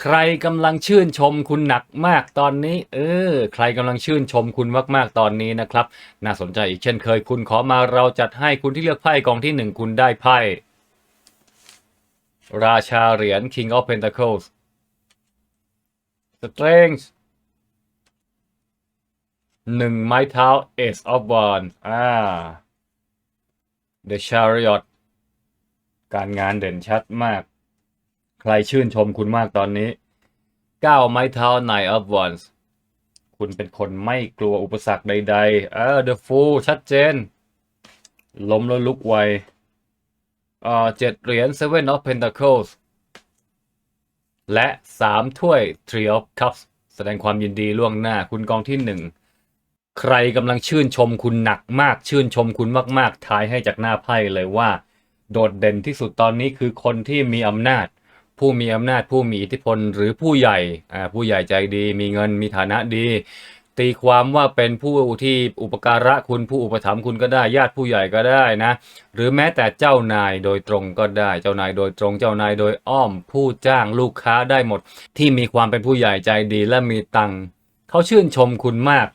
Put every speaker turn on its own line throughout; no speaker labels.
ใครกำลังชื่นชมคุณหนักมากตอนนี้ เออ ใครกำลังชื่นชมคุณมากๆตอนนี้นะครับ น่าสนใจอีกเช่นเคยคุณขอมาเราจัดให้คุณที่เลือกไพ่กองที่หนึ่งคุณได้ไพ่ ราชาเหรียญ King of Pentacles Strength หนึ่งไม้เท้า Ace of Wands อ่า The Chariot การงานเด่นชัดมาก ใครชื่นชมคุณมากตอนนี้ก้าวไม้เท้า Nine of Wands คุณเป็นคนไม่กลัวอุปสรรคใดๆเออ The Fool ชัดเจน ล้มแล้วลุกไวเออเจ็ดเหรียญ Seven of Pentacles และสามถ้วย Three of Cups แสดงความยินดีล่วงหน้า คุณกองที่หนึ่งใครกำลังชื่นชมคุณหนักมาก ชื่นชมคุณมากๆทายให้จากหน้าไพ่เลยว่า โดดเด่นที่สุดตอนนี้คือคนที่มีอำนาจ ผู้มีอำนาจผู้มีอิทธิพลหรือผู้ใหญ่อ่าผู้ใหญ่ใจดีมีเงินมีฐานะดี ตีความว่าเป็นผู้ที่อุปการะคุณผู้อุปถัมภ์คุณก็ได้ญาติผู้ใหญ่ก็ได้นะ หรือแม้แต่เจ้านายโดยตรงก็ได้เจ้านายโดยตรงเจ้านายโดยอ้อม ผู้จ้างลูกค้าได้หมด ที่มีความเป็นผู้ใหญ่ใจดีและมีตังค์เขาชื่นชมคุณมาก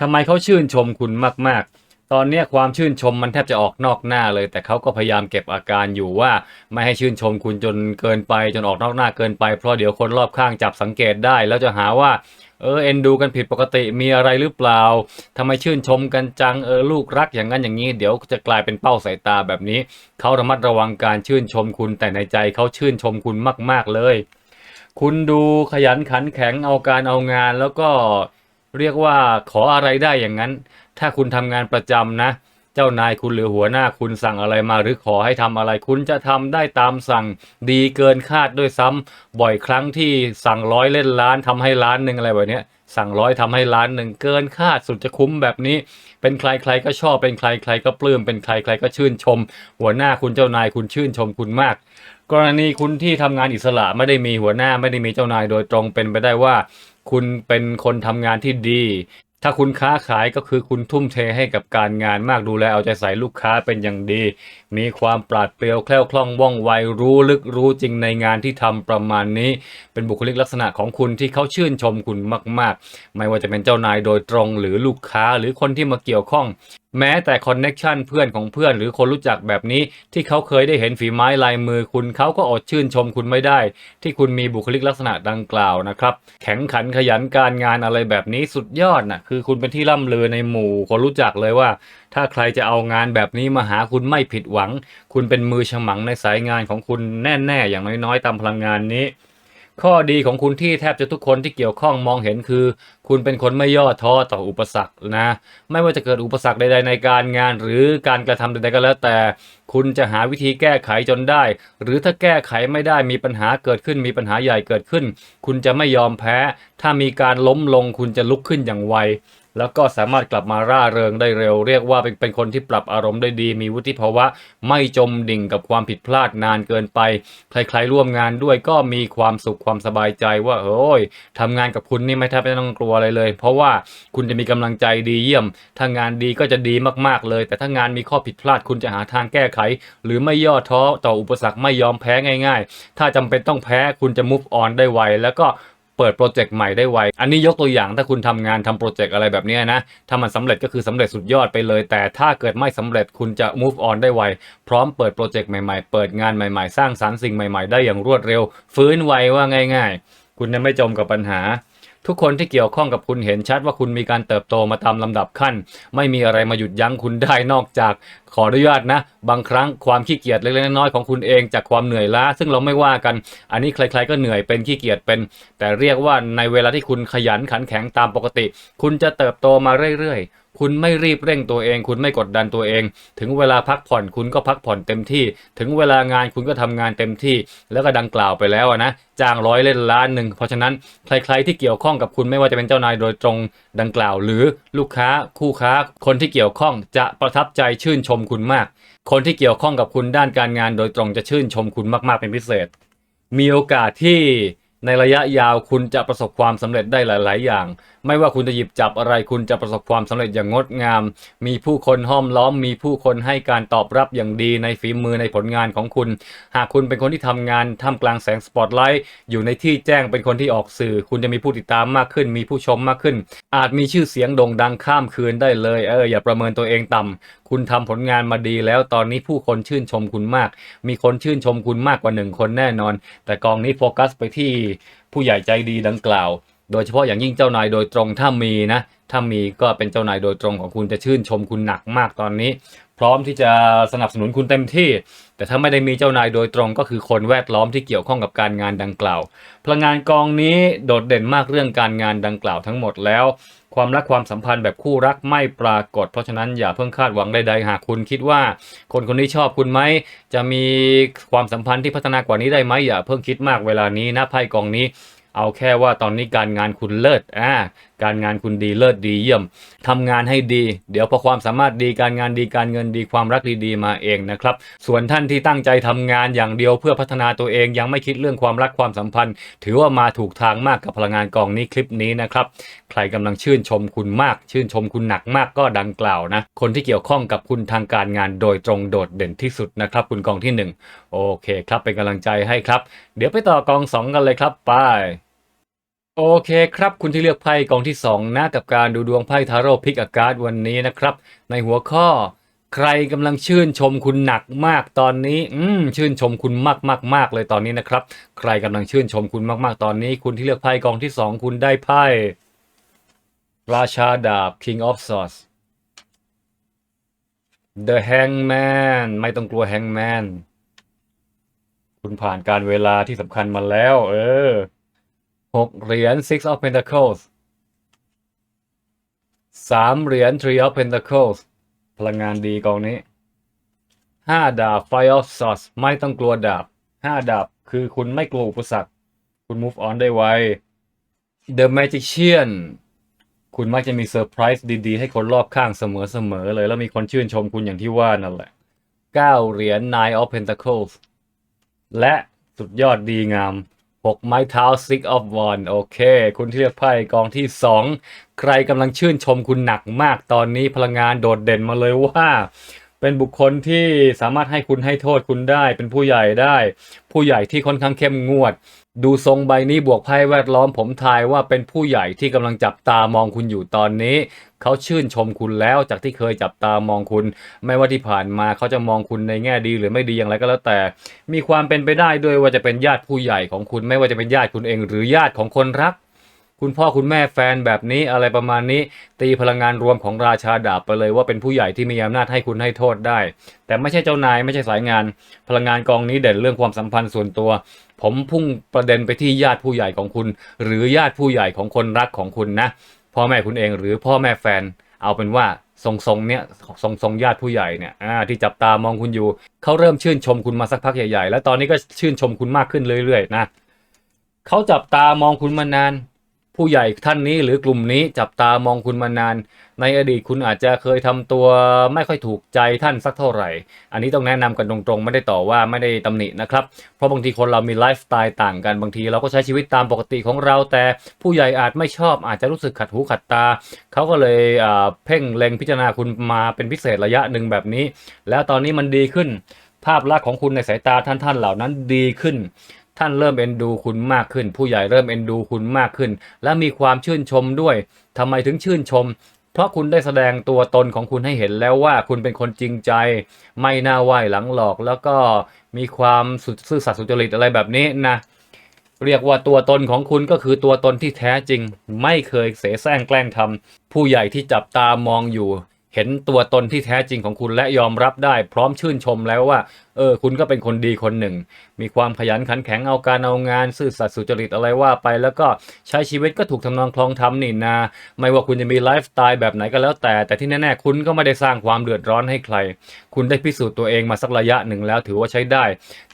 ทำไมเขาชื่นชมคุณมากๆ ตอนนี้ความชื่นชมมันแทบจะออกนอกหน้าเลย แต่เขาก็พยายามเก็บอาการอยู่ว่า ไม่ให้ชื่นชมคุณจนเกินไป จนออกนอกหน้าเกินไปเพราะเดี๋ยวคนรอบข้างจับสังเกตได้ แล้วจะหาว่าเออเอ็นดูกันผิดปกติมีอะไรหรือเปล่าทำไมชื่นชมกันจังเออลูกรักอย่างนั้นอย่างนี้ เดี๋ยวจะกลายเป็นเป้าสายตาแบบนี้ เขาระมัดระวังการชื่นชมคุณแต่ในใจเขาชื่นชมคุณมาก ๆเลย คุณดูขยันขันแข็งเอาการเอางานแล้วก็เรียกว่าขออะไรได้อย่างนั้น ถ้าคุณทำงานประจำนะ เจ้านายคุณหรือหัวหน้าคุณสั่งอะไรมาหรือขอให้ทำอะไร คุณจะทำได้ตามสั่งดีเกินคาดด้วยซ้ำบ่อยครั้งที่สั่งร้อยเล่นล้านทำให้ล้านหนึ่งอะไรแบบนี้สั่งร้อยทำให้ล้านหนึ่งเกินคาดสุดจะคุ้มแบบนี้ เป็นใครใครก็ชอบเป็นใครใครก็ปลื้มเป็นใครใครก็ชื่นชม หัวหน้าคุณเจ้านายคุณชื่นชมคุณมาก กรณีคุณที่ทำงานอิสระไม่ได้มีหัวหน้าไม่ได้มีเจ้านายโดยตรงเป็นไปได้ว่า คุณเป็นคนทำงานที่ดี ถ้าคุณค้าขายก็คือคุณทุ่มเทให้กับการงานมากดูแลเอาใจใส่ลูกค้าเป็นอย่างดี มีความปราดเปรียวแคล่วคล่องว่องไวรู้ลึกรู้จริงในงานที่ทำประมาณนี้ เป็นบุคลิกลักษณะของคุณที่เขาชื่นชมคุณมาก ๆ ไม่ว่าจะเป็นเจ้านายโดยตรงหรือลูกค้าหรือคนที่มาเกี่ยวข้องแม้แต่คอนเน็ชันเพื่อนของเพื่อนหรือคนรู้จักแบบนี้ ที่เขาเคยได้เห็นฝีไม้ลายมือคุณเขาก็อดชื่นชมคุณไม่ได้ ที่คุณมีบุคลิกลักษณะดังกล่าวนะครับ แข็งขันขยันการงานอะไรแบบนี้สุดยอดนะคือคุณเป็นที่ร่ำลือในหมู่คนรู้จักเลยว่า ถ้าใครจะเอางานแบบนี้มาหาคุณไม่ผิดหวัง คุณเป็นมือฉมังในสายงานของคุณแน่ๆอย่างน้อยๆตามพลังงานนี้ ข้อดีของคุณที่แทบจะทุกคนที่เกี่ยวข้องมองเห็นคือ คุณเป็นคนไม่ย่อท้อต่ออุปสรรคนะ ไม่ว่าจะเกิดอุปสรรคใด ๆ ในการงานหรือการกระทำใดๆก็แล้ว แต่ คุณจะหาวิธีแก้ไขจนได้ หรือถ้าแก้ไขไม่ได้มีปัญหาเกิดขึ้นมีปัญหาใหญ่เกิดขึ้น คุณจะไม่ยอมแพ้ ถ้ามีการล้มลงคุณจะลุกขึ้นอย่างไว แล้วก็สามารถกลับมาร่าเริงได้เร็ว เรียกว่าเป็นเป็นคนที่ปรับอารมณ์ได้ดี มีวุฒิภาวะ ไม่จมดิ่งกับความผิดพลาดนานเกินไป ใครๆร่วมงานด้วยก็มีความสุขความสบายใจว่าเฮ้ยทำงานกับคุณนี่ไม่แทบไม่ต้องกลัวอะไรเลย เพราะว่าคุณจะมีกำลังใจดีเยี่ยม ถ้างานดีก็จะดีมากๆเลย แต่ถ้างานมีข้อผิดพลาดคุณจะหาทางแก้ไข หรือไม่ย่อท้อต่ออุปสรรคไม่ยอมแพ้ง่าย ๆ ถ้าจำเป็นต้องแพ้คุณจะ move on ได้ไวแล้วก็ เปิดโปรเจกต์ใหม่ได้ไว อันนี้ยกตัวอย่างถ้าคุณทำงานทำโปรเจกต์อะไรแบบนี้นะ ถ้ามันสำเร็จก็คือสำเร็จสุดยอดไปเลย แต่ถ้าเกิดไม่สำเร็จคุณจะ move on ได้ไว พร้อมเปิดโปรเจกต์ใหม่ๆ เปิดงานใหม่ๆ สร้างสรรค์สิ่งใหม่ๆ ได้อย่างรวดเร็ว ฟื้นไวว่าง่าย ๆ คุณจะไม่จมกับปัญหา ทุกคนที่เกี่ยวข้องกับคุณเห็นชัดว่าคุณมีการเติบโตมาตามลำดับขั้น ไม่มีอะไรมาหยุดยั้งคุณได้นอกจากขออนุญาตนะ บางครั้งความขี้เกียจเล็กๆน้อยๆของคุณเองจากความเหนื่อยล้า ซึ่งเราไม่ว่ากัน อันนี้ใคร ๆ ก็เหนื่อยเป็นขี้เกียจเป็น แต่เรียกว่าในเวลาที่คุณขยันขันแข็งตามปกติ คุณจะเติบโตมาเรื่อยๆ คุณไม่รีบเร่งตัวเอง คุณไม่กดดันตัวเอง ถึงเวลาพักผ่อนคุณก็พักผ่อนเต็มที่ ถึงเวลางานคุณก็ทำงานเต็มที่ แล้วก็ดังกล่าวไปแล้วนะจ้างร้อยเล่นล้านหนึ่งเพราะฉะนั้นใครๆที่เกี่ยวข้องกับคุณไม่ว่าจะเป็นเจ้านายโดยตรงดังกล่าว หรือลูกค้าคู่ค้า คนที่เกี่ยวข้องจะประทับใจชื่นชมคุณมาก คนที่เกี่ยวข้องกับคุณด้านการงานโดยตรงจะชื่นชมคุณมากๆเป็นพิเศษ มีโอกาสที่ในระยะยาวคุณจะประสบความสำเร็จได้หลาย ๆ อย่าง ไม่ว่าคุณจะหยิบจับอะไรคุณจะประสบความสำเร็จอย่างงดงาม มีผู้คนห้อมล้อม มีผู้คนให้การตอบรับอย่างดีในฝีมือในผลงานของคุณ หากคุณเป็นคนที่ทำงานท่ามกลางแสงสปอตไลท์อยู่ในที่แจ้งเป็นคนที่ออกสื่อ คุณจะมีผู้ติดตามมากขึ้น มีผู้ชมมากขึ้น อาจมีชื่อเสียงโด่งดังข้ามคืนได้เลยเอออย่าประเมินตัวเองต่ำคุณทำผลงานมาดีแล้วตอนนี้ผู้คนชื่นชมคุณมาก มีคนชื่นชมคุณมากกว่าหนึ่งคนแน่นอน แต่กองนี้โฟกัสไปที่ผู้ใหญ่ใจดีดังกล่าว โดยเฉพาะอย่างยิ่งเจ้านายโดยตรงถ้ามีนะถ้ามีก็เป็นเจ้านายโดยตรงของคุณจะชื่นชมคุณหนักมากตอนนี้ พร้อมที่จะสนับสนุนคุณเต็มที่ แต่ถ้าไม่ได้มีเจ้านายโดยตรงก็คือคนแวดล้อมที่เกี่ยวข้องกับการงานดังกล่าว พลังงานกองนี้โดดเด่นมากเรื่องการงานดังกล่าวทั้งหมดแล้ว ความรักความสัมพันธ์แบบคู่รักไม่ปรากฏ เพราะฉะนั้นอย่าเพิ่งคาดหวังใดๆหากคุณคิดว่า คนคนนี้ชอบคุณไหมจะมีความสัมพันธ์ที่พัฒนากว่านี้ได้ไหมอย่าเพิ่งคิดมากเวลานี้นะไพ่กองนี้ เอาแค่ว่าตอนนี้การงานคุณเลิศอ่า การงานคุณดีเลิศดีเยี่ยมทำงานให้ดี เดี๋ยวพอความสามารถดีการงานดีการเงินดีความรักดีๆมาเองนะครับ ส่วนท่านที่ตั้งใจทำงานอย่างเดียวเพื่อพัฒนาตัวเองยังไม่คิดเรื่องความรักความสัมพันธ์ ถือว่ามาถูกทางมากกับพลังงานกองนี้คลิปนี้นะครับ ใครกำลังชื่นชมคุณมาก ชื่นชมคุณหนักมากก็ดังกล่าวนะ คนที่เกี่ยวข้องกับคุณทางการงานโดยตรงโดดเด่นที่สุดนะครับ คุณกองที่หนึ่งโอเคครับเป็นกำลังใจให้ครับ เดี๋ยวไปต่อกองสองกันเลยครับไป โอเคครับ คุณที่เลือกไพ่กองที่ 2 นะ กับการดูดวงไพ่ทาโร่พิกอากาศวันนี้นะครับ ในหัวข้อ ใครกำลังชื่นชมคุณหนักมากตอนนี้ อืมชื่นชมคุณมากมากมากเลยตอนนี้นะครับ ใครกำลังชื่นชมคุณมาก ๆ ตอนนี้ คุณที่เลือกไพ่กองที่ 2 คุณได้ไพ่ราชาดาบ King of Swords The Hangman ไม่ต้องกลัว Hangman คุณผ่านการเวลาที่สำคัญมาแล้ว เออ หกเหรียญ six of pentacles สามเหรียญ three of pentacles พลังงานดีกองนี้ห้าดาบ five of swords ไม่ต้องกลัวดาบห้าดาบคือคุณไม่กลัวอุปสรรค คุณ move on ได้ไว the magician คุณมักจะมีเซอร์ไพรส์ดีๆ ให้คนรอบข้างเสมอๆเลย แล้วมีคนชื่นชมคุณอย่างที่ว่านั่นแหละเก้าเหรียญ nine of pentacles และสุดยอดดีงาม 6 ไม้เท้า six of one โอเค คุณที่เลือกไพ่กองที่สองใครกำลังชื่นชมคุณหนักมากตอนนี้พลังงานโดดเด่นมาเลยว่า เป็นบุคคลที่สามารถให้คุณให้โทษคุณได้ เป็นผู้ใหญ่ได้ ผู้ใหญ่ที่ค่อนข้างเข้มงวด ดูทรงใบนี้บวกไพ่แวดล้อมผมทายว่าเป็นผู้ใหญ่ที่กำลังจับตามองคุณอยู่ตอนนี้ เขาชื่นชมคุณแล้วจากที่เคยจับตามองคุณ ไม่ว่าที่ผ่านมาเขาจะมองคุณในแง่ดีหรือไม่ดีอย่างไรก็แล้วแต่ มีความเป็นไปได้ด้วยว่าจะเป็นญาติผู้ใหญ่ของคุณ ไม่ว่าจะเป็นญาติคุณเอง หรือญาติของคนรัก คุณพ่อคุณแม่แฟนแบบนี้อะไรประมาณนี้ ตีพลังงานรวมของราชาดาบไปเลยว่าเป็นผู้ใหญ่ที่มีอำนาจให้คุณให้โทษได้ แต่ไม่ใช่เจ้านายไม่ใช่สายงาน พลังงานกองนี้เด่นเรื่องความสัมพันธ์ส่วนตัว ผมพุ่งประเด็นไปที่ญาติผู้ใหญ่ของคุณ หรือญาติผู้ใหญ่ของคนรักของคุณนะพ่อแม่คุณเองหรือพ่อแม่แฟน เอาเป็นว่าทรงทรงเนี้ยทรงทรงญาติผู้ใหญ่เนี่ยที่จับตามองคุณอยู่เขาเริ่มชื่นชมคุณมาสักพักใหญ่ๆ แล้วตอนนี้ก็ชื่นชมคุณมากขึ้นเรื่อยๆนะเขาจับตามองคุณมานาน ผู้ใหญ่ท่านนี้หรือกลุ่มนี้จับตามองคุณมานาน ในอดีตคุณอาจจะเคยทำตัวไม่ค่อยถูกใจท่านสักเท่าไหร่ อันนี้ต้องแนะนำกันตรงๆ ไม่ได้ต่อว่าไม่ได้ตำหนินะครับ เพราะบางทีคนเรามีไลฟ์สไตล์ต่างกันบางทีเราก็ใช้ชีวิตตามปกติของเรา แต่ผู้ใหญ่อาจไม่ชอบอาจจะรู้สึกขัดหูขัดตา เขาก็เลยเพ่งเล็งพิจารณาคุณมาเป็นพิเศษระยะหนึ่งแบบนี้ แล้วตอนนี้มันดีขึ้นภาพลักษณ์ของคุณในสายตาท่านๆ เหล่านั้นดีขึ้น ท่านเริ่มเอ็นดูคุณมากขึ้น ผู้ใหญ่เริ่มเอ็นดูคุณมากขึ้น และมีความชื่นชมด้วยทำไมถึงชื่นชม เพราะคุณได้แสดงตัวตนของคุณให้เห็นแล้วว่าคุณเป็นคนจริงใจ ไม่น่าไหวหลังหลอก แล้วก็มีความสุดซื่อสัตย์สุจริตอะไรแบบนี้นะเรียกว่าตัวตนของคุณก็คือตัวตนที่แท้จริง ไม่เคยเสแสร้งแกล้งทำผู้ใหญ่ที่จับตามองอยู่ เห็นตัวตนที่แท้จริงของคุณและยอมรับได้ พร้อมชื่นชมแล้วว่า เออ คุณก็เป็นคนดีคนหนึ่ง มีความขยันขันแข็งเอาการเอางาน ซื่อสัตย์สุจริตอะไรว่าไป แล้วก็ใช้ชีวิตก็ถูกทำนองคลองธรรมนี่นา ไม่ว่าคุณจะมีไลฟ์สไตล์แบบไหนก็แล้วแต่ แต่ที่แน่ๆ คุณก็ไม่ได้สร้างความเดือดร้อนให้ใคร คุณได้พิสูจน์ตัวเองมาสักระยะหนึ่งแล้วถือว่าใช้ได้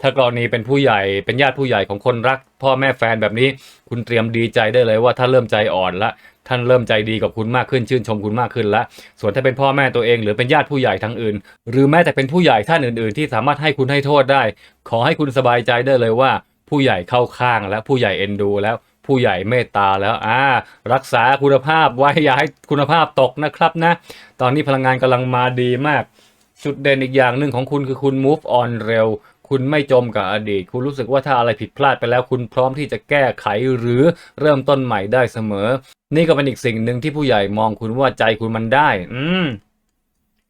ถ้ากรณีเป็นผู้ใหญ่เป็นญาติผู้ใหญ่ของคนรัก พ่อแม่แฟนแบบนี้ คุณเตรียมดีใจได้เลยว่าถ้าเริ่มใจอ่อนละ ท่านเริ่มใจดีกับคุณมากขึ้นชื่นชมคุณมากขึ้นแล้วส่วนถ้าเป็นพ่อแม่ตัวเองหรือเป็นญาติผู้ใหญ่ทั้งอื่น หรือแม้แต่เป็นผู้ใหญ่ท่านอื่น ๆ ที่สามารถให้คุณให้โทษได้ ขอให้คุณสบายใจได้เลยว่า ผู้ใหญ่เข้าข้างและผู้ใหญ่เอ็นดู แล้วผู้ใหญ่เมตตาแล้วอ่ารักษาคุณภาพไว้อย่าให้คุณภาพตกนะครับนะ ตอนนี้พลังงานกำลังมาดีมาก จุดเด่นอีกอย่างหนึ่งของคุณคือคุณ move on เร็ว คุณไม่จมกับอดีต คุณรู้สึกว่าถ้าอะไรผิดพลาดไปแล้ว คุณพร้อมที่จะแก้ไขหรือเริ่มต้นใหม่ได้เสมอ นี่ก็เป็นอีกสิ่งหนึ่งที่ผู้ใหญ่มองคุณว่าใจคุณมันได้ อืม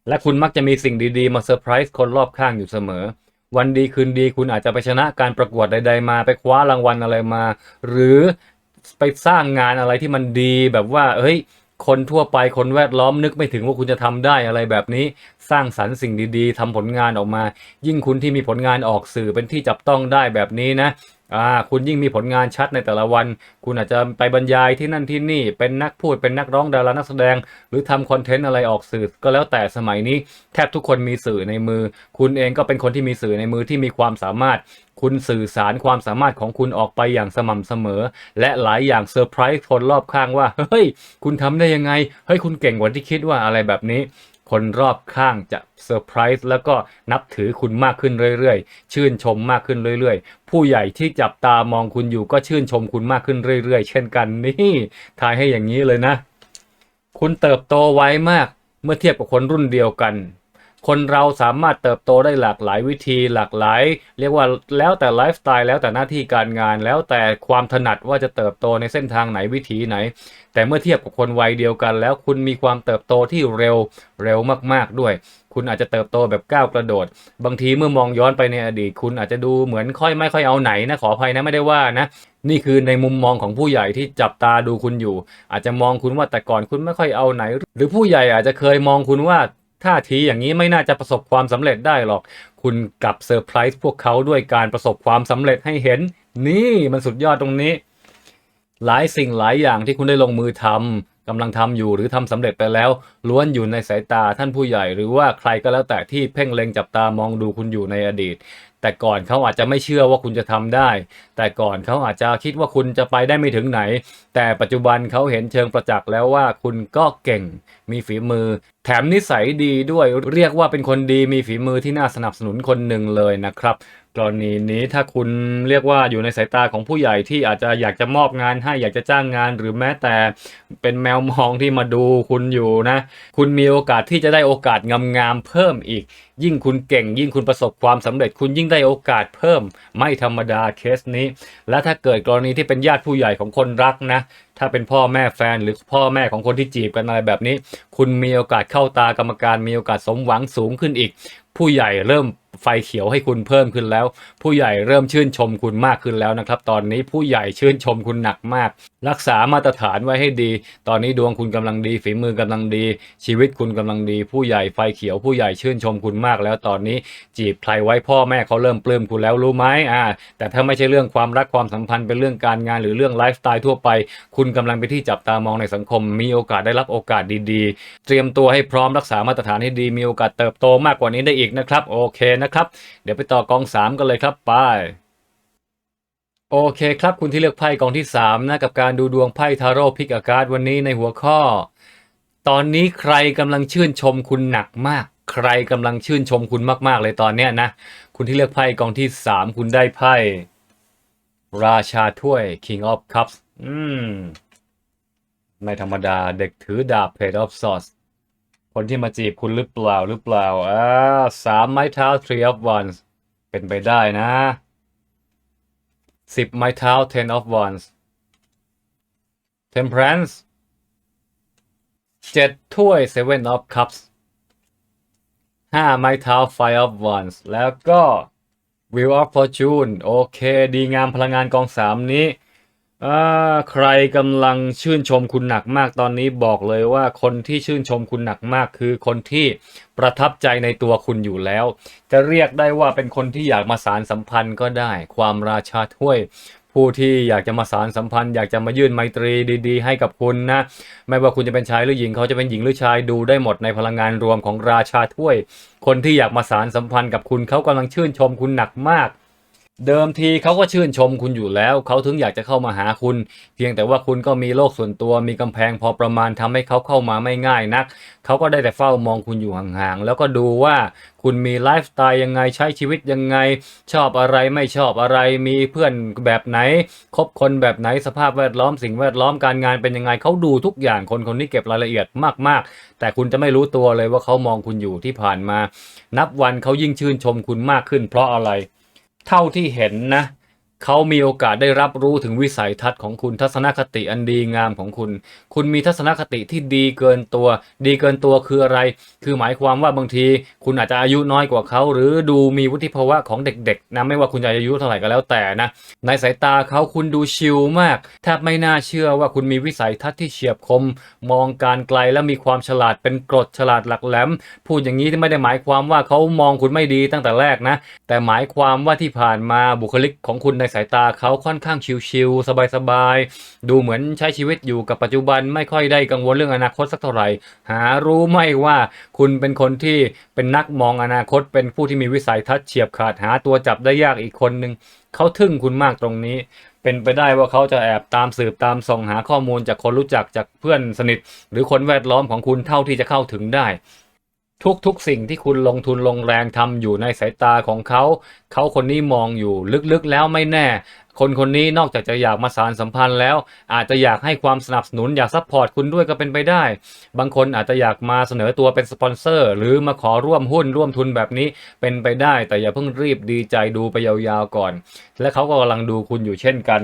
และคุณมักจะมีสิ่งดีๆ มาเซอร์ไพรส์คนรอบข้างอยู่เสมอ วันดีคืนดีคุณอาจจะไปชนะการประกวดใด ๆ มาไปคว้ารางวัลอะไรมา หรือไปสร้างงานอะไรที่มันดีแบบว่า เฮ้ย คนทั่วไปคนแวดล้อมนึกไม่ถึงว่าคุณจะทำได้อะไรแบบนี้ สร้างสรรค์สิ่งดีๆทำผลงานออกมา ยิ่งคุณที่มีผลงานออกสื่อเป็นที่จับต้องได้แบบนี้นะ อ่าคุณยิ่งมีผลงานชัดในแต่ละวัน คุณอาจจะไปบรรยายที่นั่นที่นี่ เป็นนักพูดเป็นนักร้องดารานักแสดง หรือทำคอนเทนต์อะไรออกสื่อ ก็แล้วแต่สมัยนี้แทบทุกคนมีสื่อในมือ คุณเองก็เป็นคนที่มีสื่อในมือที่มีความสามารถ คุณสื่อสารความสามารถของคุณออกไปอย่างสม่ำเสมอ และหลายอย่างเซอร์ไพรส์คนรอบข้างว่าเฮ้ยคุณทำได้ยังไงเฮ้ยคุณเก่งกว่าที่คิดว่าอะไรแบบนี้ คนรอบข้างจะเซอร์ไพรส์แล้วก็นับถือคุณมากขึ้นเรื่อยๆ ชื่นชมมากขึ้นเรื่อยๆ ผู้ใหญ่ที่จับตามองคุณอยู่ก็ชื่นชมคุณมากขึ้นเรื่อยๆ เช่นกันนี่ทายให้อย่างนี้เลยนะ คุณเติบโตไวมากเมื่อเทียบกับคนรุ่นเดียวกัน คนเราสามารถเติบโตได้หลากหลายวิธีหลากหลาย เรียกว่าแล้วแต่ไลฟ์สไตล์แล้วแต่หน้าที่การงาน แล้วแต่ความถนัดว่าจะเติบโตในเส้นทางไหนวิธีไหน แต่เมื่อเทียบกับคนวัยเดียวกัน แล้วคุณมีความเติบโตที่เร็วเร็วมากๆด้วย คุณอาจจะเติบโตแบบก้าวกระโดด บางทีเมื่อมองย้อนไปในอดีต คุณอาจจะดูเหมือนค่อยไม่ค่อยเอาไหนนะขออภัยนะไม่ได้ว่านะนี่คือในมุมมองของผู้ใหญ่ที่จับตาดูคุณอยู่ อาจจะมองคุณว่าแต่ก่อนคุณไม่ค่อยเอาไหน หรือผู้ใหญ่อาจจะเคยมองคุณว่า ท่าทีอย่างนี้ไม่น่าจะประสบความสำเร็จได้หรอก คุณกลับเซอร์ไพรส์พวกเขาด้วยการประสบความสำเร็จให้เห็น นี่มันสุดยอดตรงนี้ หลายสิ่งหลายอย่างที่คุณได้ลงมือทำกำลังทำอยู่หรือทำสำเร็จไปแล้ว ล้วนอยู่ในสายตาท่านผู้ใหญ่ หรือว่าใครก็แล้วแต่ที่เพ่งเล็งจับตามองดูคุณอยู่ในอดีต แต่ก่อนเขาอาจจะไม่เชื่อว่าคุณจะทำได้ แต่ก่อนเขาอาจจะคิดว่าคุณจะไปได้ไม่ถึงไหน แต่ปัจจุบันเขาเห็นเชิงประจักษ์แล้วว่าคุณก็เก่ง มีฝีมือ แถมนิสัยดีด้วยเรียกว่าเป็นคนดีมีฝีมือที่น่าสนับสนุนคนหนึ่งเลยนะครับ กรณีนี้ถ้าคุณเรียกว่าอยู่ในสายตาของผู้ใหญ่ที่อาจจะอยากจะมอบงานให้อยากจะจ้างงาน หรือแม้แต่เป็นแมวมองที่มาดูคุณอยู่นะ คุณมีโอกาสที่จะได้โอกาสงามๆเพิ่มอีก ยิ่งคุณเก่ง ยิ่งคุณประสบความสำเร็จ คุณยิ่งได้โอกาสเพิ่ม ไม่ธรรมดาเคสนี้ และถ้าเกิดกรณีที่เป็นญาติผู้ใหญ่ของคนรักนะ ถ้าเป็นพ่อแม่แฟนหรือพ่อแม่ของคนที่จีบกันอะไรแบบนี้ คุณมีโอกาสเข้าตากรรมการมีโอกาสสมหวังสูงขึ้นอีก ผู้ใหญ่เริ่ม ไฟเขียวให้คุณเพิ่มขึ้นแล้ว ผู้ใหญ่เริ่มชื่นชมคุณมากขึ้นแล้วนะครับ ตอนนี้ผู้ใหญ่ชื่นชมคุณหนักมาก รักษามาตรฐานไว้ให้ดี ตอนนี้ดวงคุณกำลังดี ฝีมือกำลังดี ชีวิตคุณกำลังดี ผู้ใหญ่ไฟเขียวผู้ใหญ่ชื่นชมคุณมากแล้วตอนนี้จีบใครไว้พ่อแม่เขาเริ่มปลื้มคุณแล้วรู้ไหมอ่า แต่ถ้าไม่ใช่เรื่องความรักความสัมพันธ์เป็นเรื่องการงานหรือเรื่องไลฟ์สไตล์ทั่วไป คุณกำลังไปที่จับตามองในสังคม มีโอกาสได้รับโอกาสดี ๆ เตรียมตัวให้พร้อมรักษามาตรฐานให้ดีมีโอกาสเติบโตมากกว่านี้ได้อีกนะครับโอเคนะครับ เดี๋ยวไปต่อกอง 3 กันเลยครับไปโอเคครับคุณที่เลือกไพ่กองที่ 3 นะกับการดูดวงไพ่ทาโร่พิกอากาศวันนี้ในหัวข้อ ตอนนี้ใครกำลังชื่นชมคุณหนักมาก ใครกำลังชื่นชมคุณมากๆเลยตอนเนี้ยนะ คุณที่เลือกไพ่กองที่ 3 คุณได้ไพ่ ราชาถ้วย King of Cups อืมไม่ธรรมดาเด็กถือดาบ Page of Swords คนที่มาจีบคุณหรือเปล่าหรือเปล่าอ่าสามไม้เท้า Three of Wands เป็นไปได้นะสิบไม้เท้า Ten of Wands Temperance เจ็ดถ้วย Seven of Cups ห้าไม้เท้า Five of Wands แล้วก็ Wheel of Fortune โอเค ดีงามพลังงานกองสามนี้ อ่าใครกำลังชื่นชมคุณหนักมากตอนนี้บอกเลยว่าคนที่ชื่นชมคุณหนักมากคือคนที่ประทับใจในตัวคุณอยู่แล้ว จะเรียกได้ว่าเป็นคนที่อยากมาสารสัมพันธ์ก็ได้ ความราชาถ้วย ผู้ที่อยากจะมาสารสัมพันธ์ อยากจะมายื่นไมตรีดีๆ ให้กับคุณนะ ไม่ว่าคุณจะเป็นชายหรือหญิงเขาจะเป็นหญิงหรือชายดูได้หมดในพลังงานรวมของราชาถ้วย คนที่อยากมาสารสัมพันธ์กับคุณเขากำลังชื่นชมคุณหนักมาก เดิมทีเขาก็ชื่นชมคุณอยู่แล้ว เขาถึงอยากจะเข้ามาหาคุณ เพียงแต่ว่าคุณก็มีโลกส่วนตัวมีกำแพงพอประมาณทำให้เขาเข้ามาไม่ง่ายนัก เขาก็ได้แต่เฝ้ามองคุณอยู่ห่างๆ แล้วก็ดูว่าคุณมีไลฟ์สไตล์ยังไงใช้ชีวิตยังไง ชอบอะไรไม่ชอบอะไรมีเพื่อนแบบไหน คบคนแบบไหนสภาพแวดล้อมสิ่งแวดล้อมการงานเป็นยังไงเขาดูทุกอย่างคนคนนี้เก็บรายละเอียดมากๆ แต่คุณจะไม่รู้ตัวเลยว่าเขามองคุณอยู่ที่ผ่านมา นับวันเขายิ่งชื่นชมคุณมากขึ้น เพราะอะไร เท่าที่เห็นนะ เขามีโอกาสได้รับรู้ถึงวิสัยทัศน์ของคุณทัศนคติอันดีงามของคุณ คุณมีทัศนคติที่ดีเกินตัว ดีเกินตัวคืออะไร คือหมายความว่าบางที คุณอาจจะอายุน้อยกว่าเขา หรือดูมีวุฒิภาวะของเด็กๆนะไม่ว่าคุณจะอายุเท่าไหร่ก็แล้วแต่นะในสายตาเขาคุณดูชิลมากแทบไม่น่าเชื่อว่าคุณมีวิสัยทัศน์ที่เฉียบคม มองการไกลและมีความฉลาดเป็นกรดฉลาดหลักแหลม พูดอย่างนี้ไม่ได้หมายความว่าเขามองคุณไม่ดีตั้งแต่แรกนะ แต่หมายความว่าที่ผ่านมาบุคลิกของคุณในสายตาเขาค่อนข้างชิลๆสบายๆ ดูเหมือนใช้ชีวิตอยู่กับปัจจุบันไม่ค่อยได้กังวลเรื่องอนาคตสักเท่าไหร่ หารู้ไหมว่าคุณเป็นคนที่เป็นนักมองอนาคต เป็นผู้ที่มีวิสัยทัศน์เฉียบขาดหาตัวจับได้ยากอีกคนหนึ่งเขาทึ่งคุณมากตรงนี้เป็นไปได้ว่าเขาจะแอบตามสืบตามส่องหาข้อมูลจากคนรู้จักจากเพื่อนสนิท หรือคนแวดล้อมของคุณเท่าที่จะเข้าถึงได้ ทุกๆ สิ่งที่คุณลงทุนลงแรงทำอยู่ในสายตาของเขา เขาคนนี้มองอยู่ลึกๆแล้วไม่แน่ คนคนนี้นอกจากจะอยากมาสารสัมพันธ์แล้ว อาจจะอยากให้ความสนับสนุนอยากซัพพอร์ตคุณด้วยก็เป็นไปได้ บางคนอาจจะอยากมาเสนอตัวเป็นสปอนเซอร์ หรือมาขอร่วมหุ้นร่วมทุนแบบนี้เป็นไปได้ แต่อย่าเพิ่งรีบดีใจดูไปยาวๆก่อน และเขาก็กำลังดูคุณอยู่เช่นกัน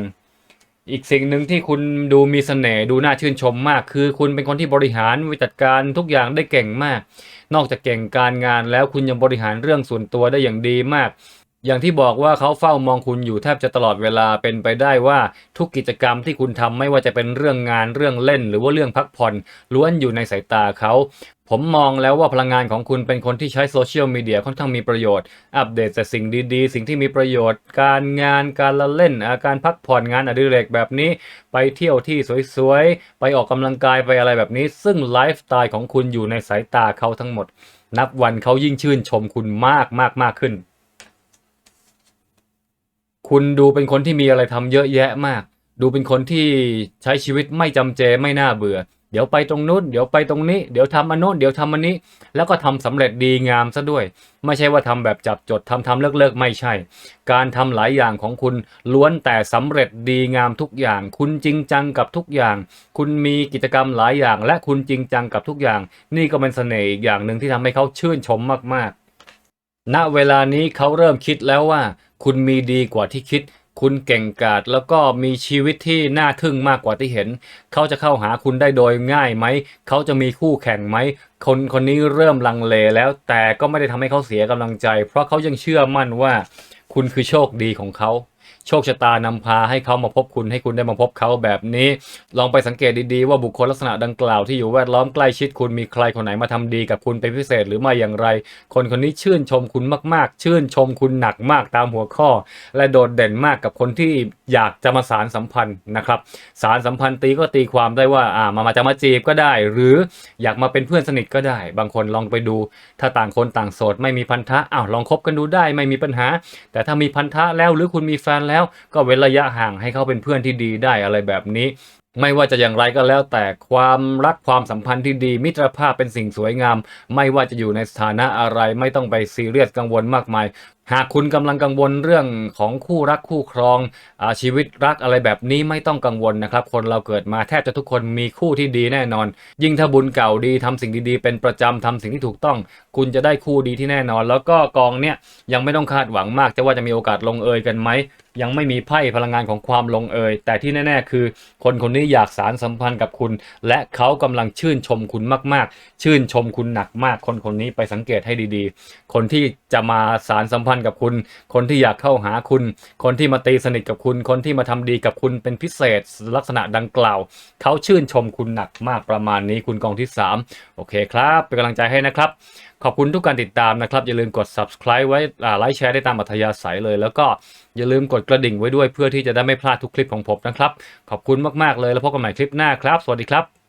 อีกสิ่งหนึ่งที่คุณดูมีเสน่ห์ดูน่าชื่นชมมาก คือคุณเป็นคนที่บริหารวิจัดการทุกอย่างได้เก่งมาก นอกจากเก่งการงานแล้วคุณยังบริหารเรื่องส่วนตัวได้อย่างดีมาก อย่างที่บอกว่าเขาเฝ้ามองคุณอยู่แทบจะตลอดเวลาเป็นไปได้ว่าทุกกิจกรรมที่คุณทำไม่ว่าจะเป็นเรื่องงานเรื่องเล่น หรือว่าเรื่องพักผ่อนล้วนอยู่ในสายตาเขา ผมมองแล้วว่าพลังงานของคุณเป็นคนที่ใช้โซเชียลมีเดียค่อนข้างมีประโยชน์ อัปเดตแต่สิ่งดีๆ สิ่งที่มีประโยชน์ การงานการละเล่นอาการพักผ่อนงานอดิเรกแบบนี้ ไปเที่ยวที่สวยๆ ไปออกกำลังกายไปอะไรแบบนี้ ซึ่งไลฟ์สไตล์ของคุณอยู่ในสายตาเขาทั้งหมด นับวันเขายิ่งชื่นชมคุณมากมากมากขึ้น คุณดูเป็นคนที่มีอะไรทำเยอะแยะมาก ดูเป็นคนที่ใช้ชีวิตไม่จำเจไม่น่าเบื่อ เดี๋ยวไปตรงนู้นเดี๋ยวไปตรงนี้เดี๋ยวทำอันโน้นเดี๋ยวทำอันนี้ แล้วก็ทำสำเร็จดีงามซะด้วย ไม่ใช่ว่าทำแบบจับจดทำทำเลิกเลิกไม่ใช่ การทำหลายอย่างของคุณล้วนแต่สำเร็จดีงามทุกอย่าง คุณจริงจังกับทุกอย่าง คุณมีกิจกรรมหลายอย่าง และคุณจริงจังกับทุกอย่าง นี่ก็เป็นเสน่ห์อีกอย่างหนึ่งที่ทำให้เขาชื่นชมมากๆ ณเวลานี้เขาเริ่มคิดแล้วว่า คุณมีดีกว่าที่คิด คุณเก่งกาจแล้วก็มีชีวิตที่น่าทึ่งมากกว่าที่เห็น เขาจะเข้าหาคุณได้โดยง่ายไหม เขาจะมีคู่แข่งไหม คนคนนี้เริ่มลังเลแล้ว แต่ก็ไม่ได้ทำให้เขาเสียกำลังใจ เพราะเขายังเชื่อมั่นว่า คุณคือโชคดีของเขา โชคชะตานำพาให้เขามาพบคุณให้คุณได้มาพบเขาแบบนี้ ลองไปสังเกตดีๆว่าบุคคลลักษณะดังกล่าวที่อยู่แวดล้อมใกล้ชิดคุณมีใครคนไหนมาทำดีกับคุณเป็นพิเศษหรือไม่อย่างไร คนคนนี้ชื่นชมคุณมากๆ ชื่นชมคุณหนักมากตามหัวข้อ และโดดเด่นมากกับคนที่อยากจะมาสารสัมพันธ์นะครับ สารสัมพันธ์ตีก็ตีความได้ว่าอ่ามามาจะมาจีบก็ได้ หรืออยากมาเป็นเพื่อนสนิทก็ได้ บางคนลองไปดู ถ้าต่างคนต่างโสดไม่มีพันธะอ้าวลองคบกันดูได้ไม่มีปัญหา แต่ถ้ามีพันธะแล้วหรือคุณมีแฟนแล้ว ก็เว้นระยะห่างให้เขาเป็นเพื่อนที่ดีได้อะไรแบบนี้ ไม่ว่าจะอย่างไรก็แล้วแต่ความรักความสัมพันธ์ที่ดี มิตรภาพเป็นสิ่งสวยงาม ไม่ว่าจะอยู่ในสถานะอะไรไม่ต้องไปซีเรียสกังวลมากมายหากคุณกำลังกังวลเรื่องของคู่รักคู่ครองอชีวิตรักอะไรแบบนี้ไม่ต้องกังวลนะครับ คนเราเกิดมาแทบจะทุกคนมีคู่ที่ดีแน่นอน ยิ่งถ้าบุญเก่าดีทำสิ่งดีๆ เป็นประจำทำสิ่งที่ถูกต้อง คุณจะได้คู่ดีที่แน่นอน แล้วก็กองเนี้ยยังไม่ต้องคาดหวังมากจะว่าจะมีโอกาสลงเอยกันไหมยังไม่มีไพ่พลังงานของความลงเอย แต่ที่แน่ ๆ คือ คนคนนี้อยากสารสัมพันธ์กับคุณ และเขากำลังชื่นชมคุณมากๆ ชื่นชมคุณหนักมาก คนคนนี้ไปสังเกตให้ดีๆ คนที่จะมาสารสัมพันธ์พันธ์กับคุณ คนที่อยากเข้าหาคุณ คนที่มาตีสนิทกับคุณ คนที่มาทำดีกับคุณเป็นพิเศษลักษณะดังกล่าว เขาชื่นชมคุณหนักมากประมาณนี้คุณกองที่ 3 โอเคครับ เป็นกำลังใจให้นะครับ ขอบคุณทุกการติดตามนะครับ อย่าลืมกด subscribe ไว้ไลค์แชร์ได้ตามอัธยาศัยเลย แล้วก็อย่าลืมกดกระดิ่งไว้ด้วยเพื่อที่จะได้ไม่พลาดทุกคลิปของผมนะครับ ขอบคุณมากๆเลยแล้วพบกันใหม่คลิปหน้าครับ สวัสดีครับ